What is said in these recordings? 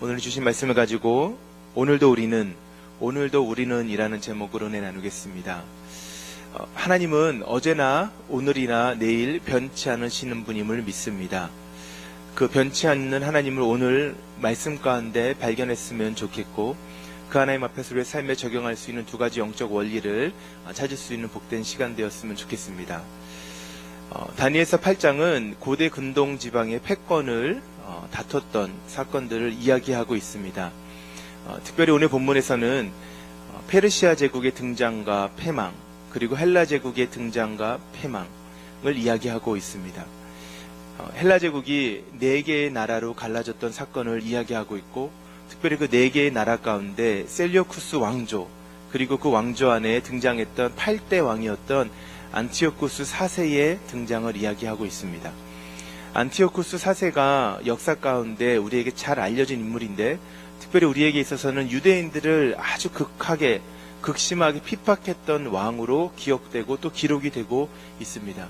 오늘 주신 말씀을 가지고 오늘도 우리는 오늘도 우리는 이라는 제목으로 내 나누겠습니다. 어, 하나님은 어제나 오늘이나 내일 변치 않으시는 분임을 믿습니다. 그 변치 않는 하나님을 오늘 말씀 가운데 발견했으면 좋겠고 그 하나님 앞에서 우리의 삶에 적용할 수 있는 두 가지 영적 원리를 어, 찾을 수 있는 복된 시간 되었으면 좋겠습니다. 어, 다니엘서 8장은 고대 근동 지방의 패권을 어, 다퉜던 사건들을 이야기하고 있습니다. 어, 특별히 오늘 본문에서는 어, 페르시아 제국의 등장과 패망 그리고 헬라 제국의 등장과 패망을 이야기하고 있습니다. 어, 헬라 제국이 네 개의 나라로 갈라졌던 사건을 이야기하고 있고 특별히 그 네 개의 나라 가운데 셀리오쿠스 왕조 그리고 그 왕조 안에 등장했던 8대 왕이었던 안티오쿠스 4세의 등장을 이야기하고 있습니다. 안티오쿠스 4세가 역사 가운데 우리에게 잘 알려진 인물인데 특별히 우리에게 있어서는 유대인들을 아주 극하게 극심하게 핍박했던 왕으로 기억되고 또 기록이 되고 있습니다.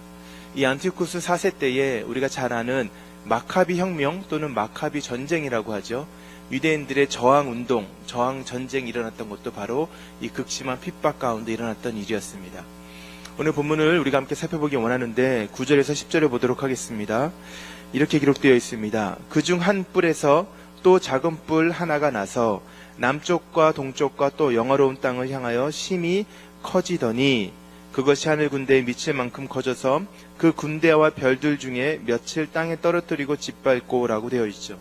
이 안티오쿠스 4세 때에 우리가 잘 아는 마카비 혁명 또는 마카비 전쟁이라고 하죠. 유대인들의 저항 운동, 저항 전쟁이 일어났던 것도 바로 이 극심한 핍박 가운데 일어났던 일이었습니다. 오늘 본문을 우리가 함께 살펴보기 원하는데 9절에서 10절을 보도록 하겠습니다. 이렇게 기록되어 있습니다. 그중 한 뿔에서 또 작은 뿔 하나가 나서 남쪽과 동쪽과 또 영화로운 땅을 향하여 심히 커지더니 그것이 하늘 군대에 미칠 만큼 커져서 그 군대와 별들 중에 며칠 땅에 떨어뜨리고 짓밟고라고 되어 있죠.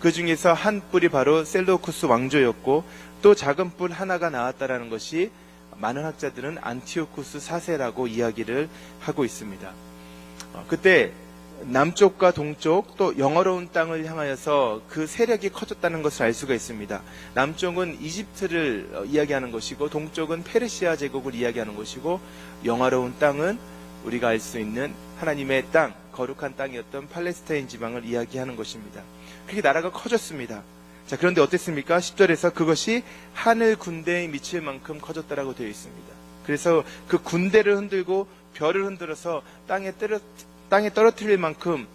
그 중에서 한 뿔이 바로 셀로쿠스 왕조였고 또 작은 뿔 하나가 나왔다라는 것이 많은 학자들은 안티오쿠스 4세라고 이야기를 하고 있습니다. 어, 그때 남쪽과 동쪽 또 영어로운 땅을 향하여서 그 세력이 커졌다는 것을 알 수가 있습니다. 남쪽은 이집트를 어, 이야기하는 것이고 동쪽은 페르시아 제국을 이야기하는 것이고 영화로운 땅은 우리가 알 수 있는 하나님의 땅, 거룩한 땅이었던 팔레스타인 지방을 이야기하는 것입니다. 그렇게 나라가 커졌습니다. 자, 그런데 어땠습니까? 10절에서 그것이 하늘 군대에 미칠 만큼 커졌다라고 되어 있습니다. 그래서 그 군대를 흔들고 별을 흔들어서 땅에 떨어, 땅에 떨어뜨릴 만큼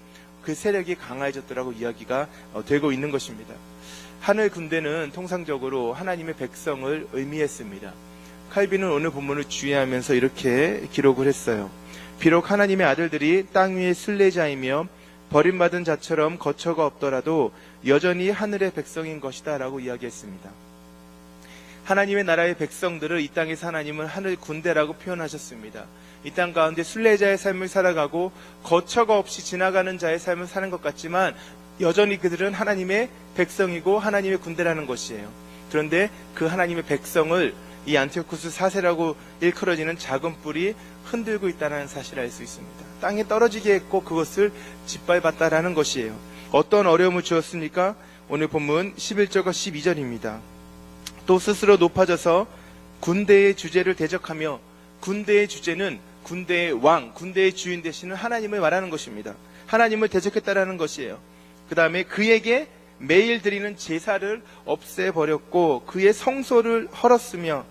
그 세력이 강해졌더라고 이야기가 어, 되고 있는 것입니다. 하늘 군대는 통상적으로 하나님의 백성을 의미했습니다. 칼빈은 오늘 본문을 주의하면서 이렇게 기록을 했어요. 비록 하나님의 아들들이 땅 위의 순례자이며 버림받은 자처럼 거처가 없더라도 여전히 하늘의 백성인 것이다 라고 이야기했습니다. 하나님의 나라의 백성들을 이 땅에서 하나님은 하늘 군대라고 표현하셨습니다. 이 땅 가운데 순례자의 삶을 살아가고 거처가 없이 지나가는 자의 삶을 사는 것 같지만 여전히 그들은 하나님의 백성이고 하나님의 군대라는 것이에요. 그런데 그 하나님의 백성을 이 안티오쿠스 4세라고 일컬어지는 작은 뿔이 흔들고 있다는 사실을 알 수 있습니다. 땅에 떨어지게 했고 그것을 짓밟았다라는 것이에요. 어떤 어려움을 주었습니까? 오늘 본문 11절과 12절입니다. 또 스스로 높아져서 군대의 주제를 대적하며 군대의 주제는 군대의 왕, 군대의 주인 되시는 하나님을 말하는 것입니다. 하나님을 대적했다라는 것이에요. 그 다음에 그에게 매일 드리는 제사를 없애버렸고 그의 성소를 헐었으며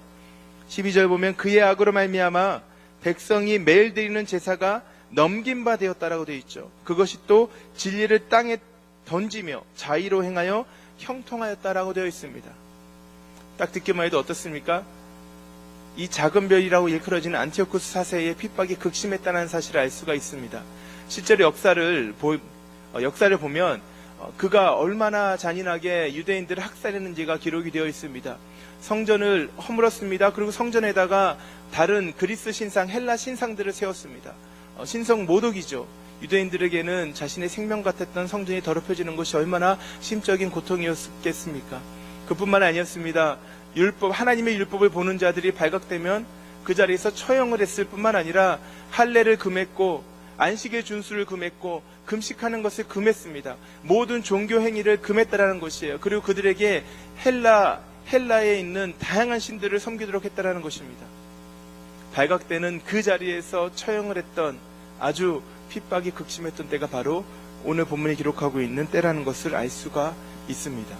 12절 보면 그의 악으로 말미암아 백성이 매일 드리는 제사가 넘긴 바 되었다라고 되어 있죠. 그것이 또 진리를 땅에 던지며 자의로 행하여 형통하였다라고 되어 있습니다. 딱 듣기만 해도 어떻습니까? 이 작은 별이라고 일컬어지는 안티오쿠스 4세의 핍박이 극심했다는 사실을 알 수가 있습니다. 실제로 역사를 보, 어, 역사를 보면 어, 그가 얼마나 잔인하게 유대인들을 학살했는지가 기록이 되어 있습니다. 성전을 허물었습니다. 그리고 성전에다가 다른 그리스 신상, 헬라 신상들을 세웠습니다. 어, 신성 모독이죠. 유대인들에게는 자신의 생명 같았던 성전이 더럽혀지는 것이 얼마나 심적인 고통이었겠습니까? 그뿐만 아니었습니다. 율법, 하나님의 율법을 보는 자들이 발각되면 그 자리에서 처형을 했을 뿐만 아니라 할례를 금했고 안식의 준수를 금했고 금식하는 것을 금했습니다. 모든 종교 행위를 금했다라는 것이에요. 그리고 그들에게 헬라 헬라에 있는 다양한 신들을 섬기도록 했다라는 것입니다. 발각되는 그 자리에서 처형을 했던 아주 핍박이 극심했던 때가 바로 오늘 본문에 기록하고 있는 때라는 것을 알 수가 있습니다.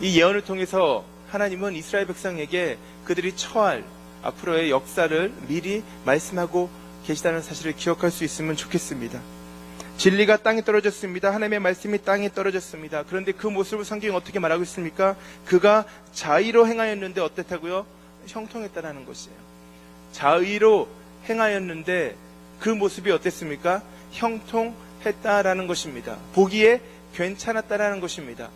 이 예언을 통해서 하나님은 이스라엘 백성에게 그들이 처할 앞으로의 역사를 미리 말씀하고 계시다는 사실을 기억할 수 있으면 좋겠습니다. 진리가 땅에 떨어졌습니다. 하나님의 말씀이 땅에 떨어졌습니다. 그런데 그 모습을 성경이 어떻게 말하고 있습니까? 그가 자의로 행하였는데 어땠다고요? 형통했다라는 것이에요. 자의로 행하였는데 그 모습이 어땠습니까? 형통했다라는 것입니다. 보기에 괜찮았다라는 것입니다.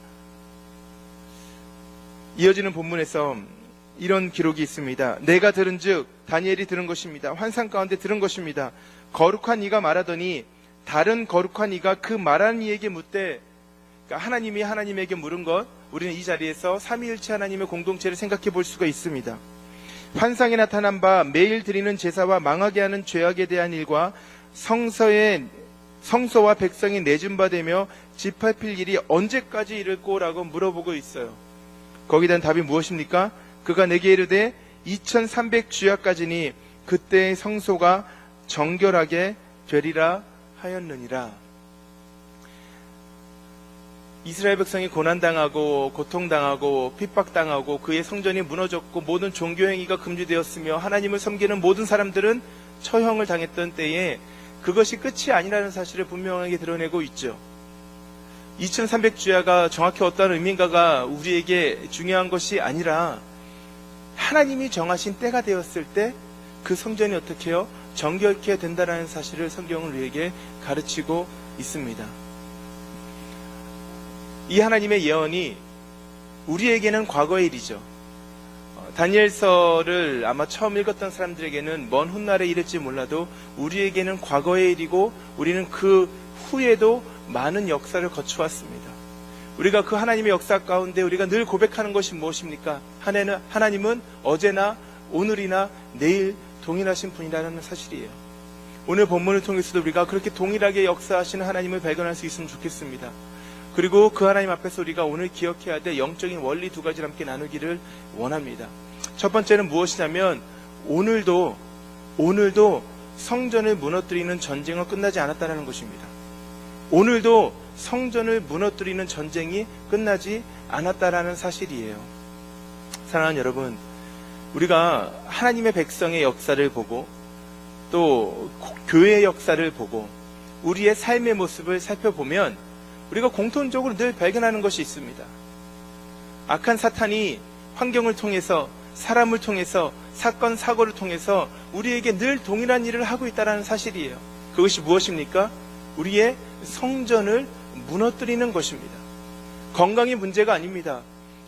이어지는 본문에서 이런 기록이 있습니다. 내가 들은 즉 다니엘이 들은 것입니다. 환상 가운데 들은 것입니다. 거룩한 이가 말하더니 다른 거룩한 이가 그 말하는 이에게 묻되 그러니까 하나님이 하나님에게 물은 것 우리는 이 자리에서 삼위일체 하나님의 공동체를 생각해 볼 수가 있습니다. 환상에 나타난 바 매일 드리는 제사와 망하게 하는 죄악에 대한 일과 성서의 성소와 백성이 내준 바 되며 집합할 일이 언제까지 이를꼬라고 물어보고 있어요. 거기에 대한 답이 무엇입니까? 그가 내게 이르되 2300 주야까지니 그때의 성소가 정결하게 되리라 하였느니라. 이스라엘 백성이 고난당하고 고통당하고 핍박당하고 그의 성전이 무너졌고 모든 종교 행위가 금지되었으며 하나님을 섬기는 모든 사람들은 처형을 당했던 때에 그것이 끝이 아니라는 사실을 분명하게 드러내고 있죠. 2300주야가 정확히 어떤 의미인가가 우리에게 중요한 것이 아니라 하나님이 정하신 때가 되었을 때 그 성전이 어떻게 해요? 정결케 된다라는 사실을 성경은 우리에게 가르치고 있습니다. 이 하나님의 예언이 우리에게는 과거의 일이죠. 어, 다니엘서를 아마 처음 읽었던 사람들에게는 먼 훗날에 이를지 몰라도 우리에게는 과거의 일이고 우리는 그 후에도 많은 역사를 거쳐왔습니다. 우리가 그 하나님의 역사 가운데 우리가 늘 고백하는 것이 무엇입니까? 하나님은, 하나님은 어제나 오늘이나 내일 동일하신 분이라는 사실이에요. 오늘 본문을 통해서도 우리가 그렇게 동일하게 역사하시는 하나님을 발견할 수 있으면 좋겠습니다. 그리고 그 하나님 앞에서 우리가 오늘 기억해야 될 영적인 원리 두 가지를 함께 나누기를 원합니다. 첫 번째는 무엇이냐면 오늘도 오늘도 성전을 무너뜨리는 전쟁은 끝나지 않았다는 것입니다. 오늘도 성전을 무너뜨리는 전쟁이 끝나지 않았다라는 사실이에요. 사랑하는 여러분, 우리가 하나님의 백성의 역사를 보고 또 교회의 역사를 보고 우리의 삶의 모습을 살펴보면 우리가 공통적으로 늘 발견하는 것이 있습니다. 악한 사탄이 환경을 통해서 사람을 통해서 사건 사고를 통해서 우리에게 늘 동일한 일을 하고 있다는 사실이에요. 그것이 무엇입니까? 우리의 성전을 무너뜨리는 것입니다. 건강이 문제가 아닙니다.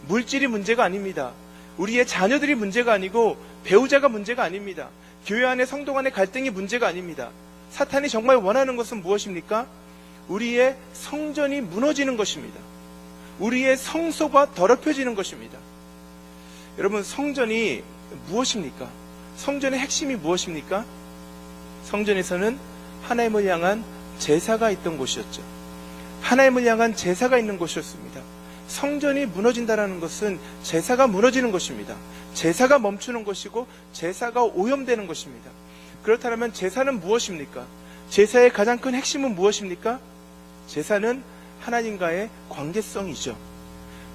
물질이 문제가 아닙니다. 우리의 자녀들이 문제가 아니고 배우자가 문제가 아닙니다. 교회 안에 성도 간의 갈등이 문제가 아닙니다. 사탄이 정말 원하는 것은 무엇입니까? 우리의 성전이 무너지는 것입니다. 우리의 성소가 더럽혀지는 것입니다. 여러분, 성전이 무엇입니까? 성전의 핵심이 무엇입니까? 성전에서는 하나님을 향한 제사가 있던 곳이었죠. 하나님을 향한 제사가 있는 곳이었습니다. 성전이 무너진다는 것은 제사가 무너지는 것입니다. 제사가 멈추는 것이고 제사가 오염되는 것입니다. 그렇다면 제사는 무엇입니까? 제사의 가장 큰 핵심은 무엇입니까? 제사는 하나님과의 관계성이죠.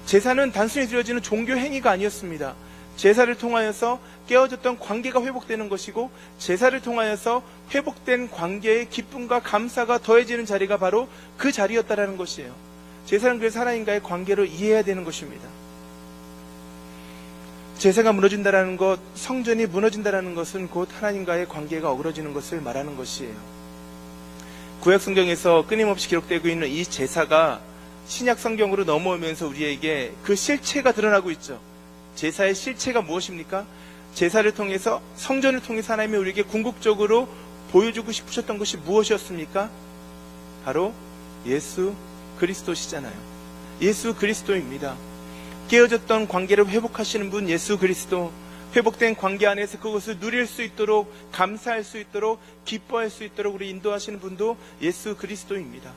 제사는 단순히 드려지는 종교 행위가 아니었습니다. 제사를 통하여서 깨어졌던 관계가 회복되는 것이고 제사를 통하여서 회복된 관계의 기쁨과 감사가 더해지는 자리가 바로 그 자리였다라는 것이에요. 제사는 그래서 하나님과의 관계를 이해해야 되는 것입니다. 제사가 무너진다라는 것, 성전이 무너진다라는 것은 곧 하나님과의 관계가 어그러지는 것을 말하는 것이에요. 구약 성경에서 끊임없이 기록되고 있는 이 제사가 신약 성경으로 넘어오면서 우리에게 그 실체가 드러나고 있죠. 제사의 실체가 무엇입니까? 제사를 통해서 성전을 통해서 하나님이 우리에게 궁극적으로 보여주고 싶으셨던 것이 무엇이었습니까? 바로 예수 그리스도시잖아요. 예수 그리스도입니다. 깨어졌던 관계를 회복하시는 분 예수 그리스도. 회복된 관계 안에서 그것을 누릴 수 있도록 감사할 수 있도록 기뻐할 수 있도록 우리 인도하시는 분도 예수 그리스도입니다.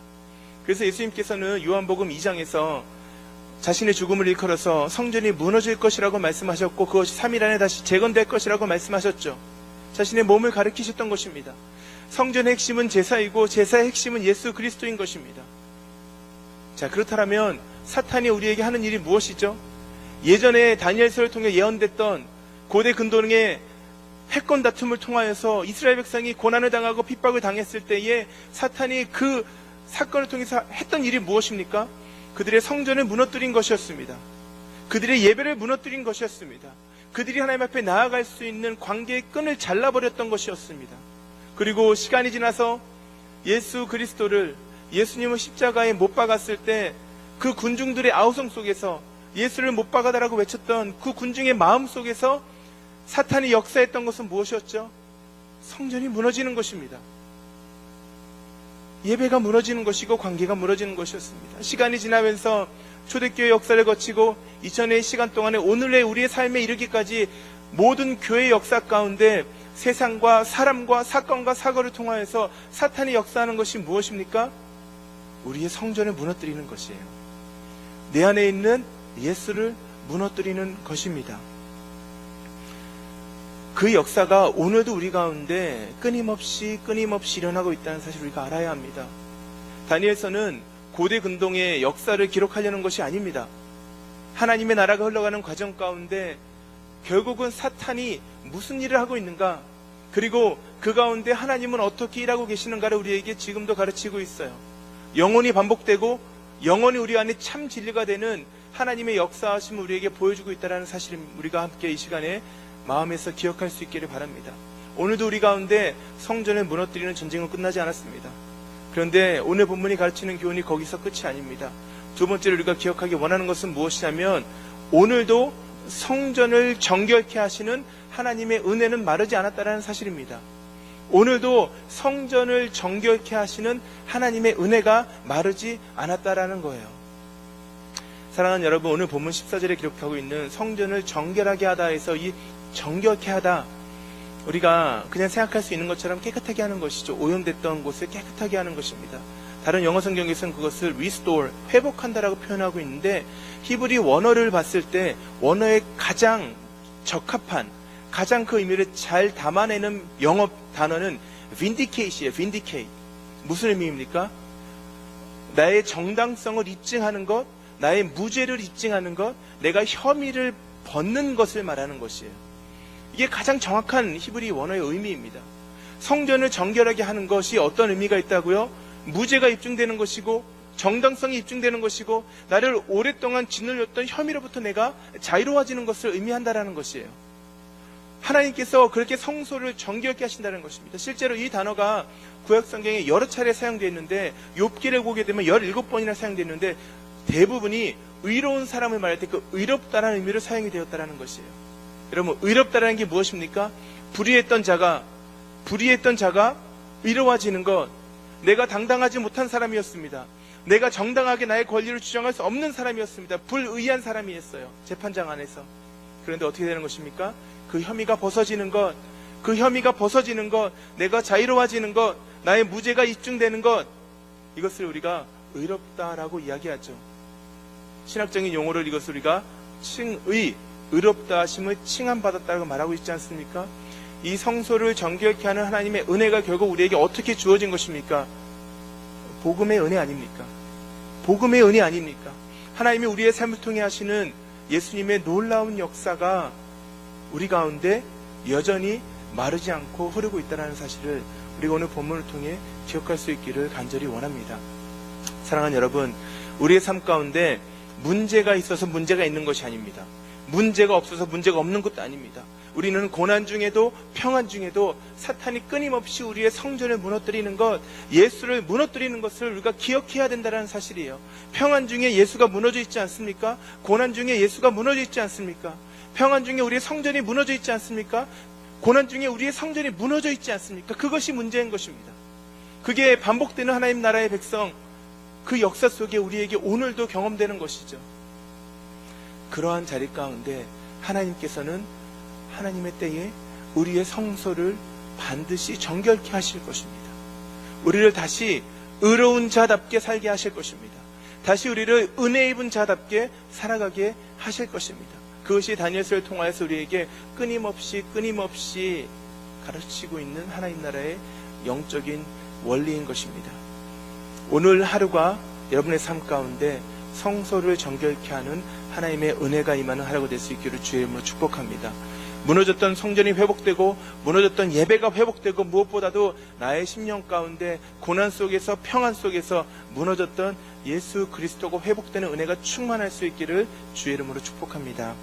그래서 예수님께서는 요한복음 2장에서 자신의 죽음을 일컬어서 성전이 무너질 것이라고 말씀하셨고 그것이 3일 안에 다시 재건될 것이라고 말씀하셨죠. 자신의 몸을 가리키셨던 것입니다. 성전의 핵심은 제사이고 제사의 핵심은 예수 그리스도인 것입니다. 자, 그렇다면 사탄이 우리에게 하는 일이 무엇이죠? 예전에 다니엘서를 통해 예언됐던 고대 근동의 패권 다툼을 통하여서 이스라엘 백성이 고난을 당하고 핍박을 당했을 때에 사탄이 그 사건을 통해서 했던 일이 무엇입니까? 그들의 성전을 무너뜨린 것이었습니다. 그들의 예배를 무너뜨린 것이었습니다. 그들이 하나님 앞에 나아갈 수 있는 관계의 끈을 잘라버렸던 것이었습니다. 그리고 시간이 지나서 예수 그리스도를 예수님을 십자가에 못 박았을 때 그 군중들의 아우성 속에서 예수를 못 박아다라고 외쳤던 그 군중의 마음 속에서 사탄이 역사했던 것은 무엇이었죠? 성전이 무너지는 것입니다. 예배가 무너지는 것이고 관계가 무너지는 것이었습니다. 시간이 지나면서 초대교회 역사를 거치고 2000년의 시간 동안에 오늘의 우리의 삶에 이르기까지 모든 교회 역사 가운데 세상과 사람과 사건과 사고를 통하여서 사탄이 역사하는 것이 무엇입니까? 우리의 성전을 무너뜨리는 것이에요. 내 안에 있는 예수를 무너뜨리는 것입니다. 그 역사가 오늘도 우리 가운데 끊임없이 끊임없이 일어나고 있다는 사실 우리가 알아야 합니다. 다니엘서는 고대 근동의 역사를 기록하려는 것이 아닙니다. 하나님의 나라가 흘러가는 과정 가운데 결국은 사탄이 무슨 일을 하고 있는가 그리고 그 가운데 하나님은 어떻게 일하고 계시는가를 우리에게 지금도 가르치고 있어요. 영혼이 반복되고 영원히 우리 안에 참 진리가 되는 하나님의 역사하심을 우리에게 보여주고 있다는 사실을 우리가 함께 이 시간에 마음에서 기억할 수 있기를 바랍니다. 오늘도 우리 가운데 성전을 무너뜨리는 전쟁은 끝나지 않았습니다. 그런데 오늘 본문이 가르치는 교훈이 거기서 끝이 아닙니다. 두 번째로 우리가 기억하기 원하는 것은 무엇이냐면 오늘도 성전을 정결케 하시는 하나님의 은혜는 마르지 않았다는 사실입니다. 오늘도 성전을 정결케 하시는 하나님의 은혜가 마르지 않았다라는 거예요. 사랑하는 여러분, 오늘 본문 14절에 기록하고 있는 성전을 정결하게 하다 해서 이 정결케 하다 우리가 그냥 생각할 수 있는 것처럼 깨끗하게 하는 것이죠. 오염됐던 곳을 깨끗하게 하는 것입니다. 다른 영어 성경에서는 그것을 restore, 회복한다라고 표현하고 있는데 히브리 원어를 봤을 때 원어의 가장 적합한 가장 그 의미를 잘 담아내는 영어 단어는 vindicate이에요. vindicate. 무슨 의미입니까? 나의 정당성을 입증하는 것, 나의 무죄를 입증하는 것, 내가 혐의를 벗는 것을 말하는 것이에요. 이게 가장 정확한 히브리 원어의 의미입니다. 성전을 정결하게 하는 것이 어떤 의미가 있다고요? 무죄가 입증되는 것이고 정당성이 입증되는 것이고 나를 오랫동안 짓눌렸던 혐의로부터 내가 자유로워지는 것을 의미한다라는 것이에요. 하나님께서 그렇게 성소를 정결케 하신다는 것입니다. 실제로 이 단어가 구약 성경에 여러 차례 사용되어 있는데 욥기를 보게 되면 17번이나 사용되는데 대부분이 의로운 사람을 말할 때 그 의롭다라는 의미로 사용이 되었다라는 것이에요. 여러분 의롭다라는 게 무엇입니까? 불의했던 자가 불의했던 자가 의로워지는 것 내가 당당하지 못한 사람이었습니다. 내가 정당하게 나의 권리를 주장할 수 없는 사람이었습니다. 불의한 사람이었어요. 재판장 안에서. 그런데 어떻게 되는 것입니까? 그 혐의가 벗어지는 것, 그 혐의가 벗어지는 것, 내가 자유로워지는 것, 나의 무죄가 입증되는 것, 이것을 우리가 의롭다라고 이야기하죠. 신학적인 용어를 이것을 우리가 칭의, 의롭다 하심을 칭함받았다고 말하고 있지 않습니까? 이 성소를 정결케 하는 하나님의 은혜가 결국 우리에게 어떻게 주어진 것입니까? 복음의 은혜 아닙니까? 복음의 은혜 아닙니까? 하나님이 우리의 삶을 통해 하시는 예수님의 놀라운 역사가 우리 가운데 여전히 마르지 않고 흐르고 있다는 사실을 우리가 오늘 본문을 통해 기억할 수 있기를 간절히 원합니다. 사랑하는 여러분, 우리의 삶 가운데 문제가 있어서 문제가 있는 것이 아닙니다. 문제가 없어서 문제가 없는 것도 아닙니다. 우리는 고난 중에도 평안 중에도 사탄이 끊임없이 우리의 성전을 무너뜨리는 것, 예수를 무너뜨리는 것을 우리가 기억해야 된다는 사실이에요. 평안 중에 예수가 무너져 있지 않습니까? 고난 중에 예수가 무너져 있지 않습니까? 평안 중에 우리의 성전이 무너져 있지 않습니까? 고난 중에 우리의 성전이 무너져 있지 않습니까? 그것이 문제인 것입니다. 그게 반복되는 하나님 나라의 백성, 그 역사 속에 우리에게 오늘도 경험되는 것이죠. 그러한 자리 가운데 하나님께서는 하나님의 때에 우리의 성소를 반드시 정결케 하실 것입니다. 우리를 다시 의로운 자답게 살게 하실 것입니다. 다시 우리를 은혜 입은 자답게 살아가게 하실 것입니다. 그것이 다니엘서를 통하여서 우리에게 끊임없이 끊임없이 가르치고 있는 하나님 나라의 영적인 원리인 것입니다. 오늘 하루가 여러분의 삶 가운데 성소를 정결케 하는 하나님의 은혜가 임하는 하루가 될수 있기를 주의 이름으로 축복합니다. 무너졌던 성전이 회복되고 무너졌던 예배가 회복되고 무엇보다도 나의 심령 가운데 고난 속에서 평안 속에서 무너졌던 예수 그리스도가 회복되는 은혜가 충만할 수 있기를 주의 이름으로 축복합니다.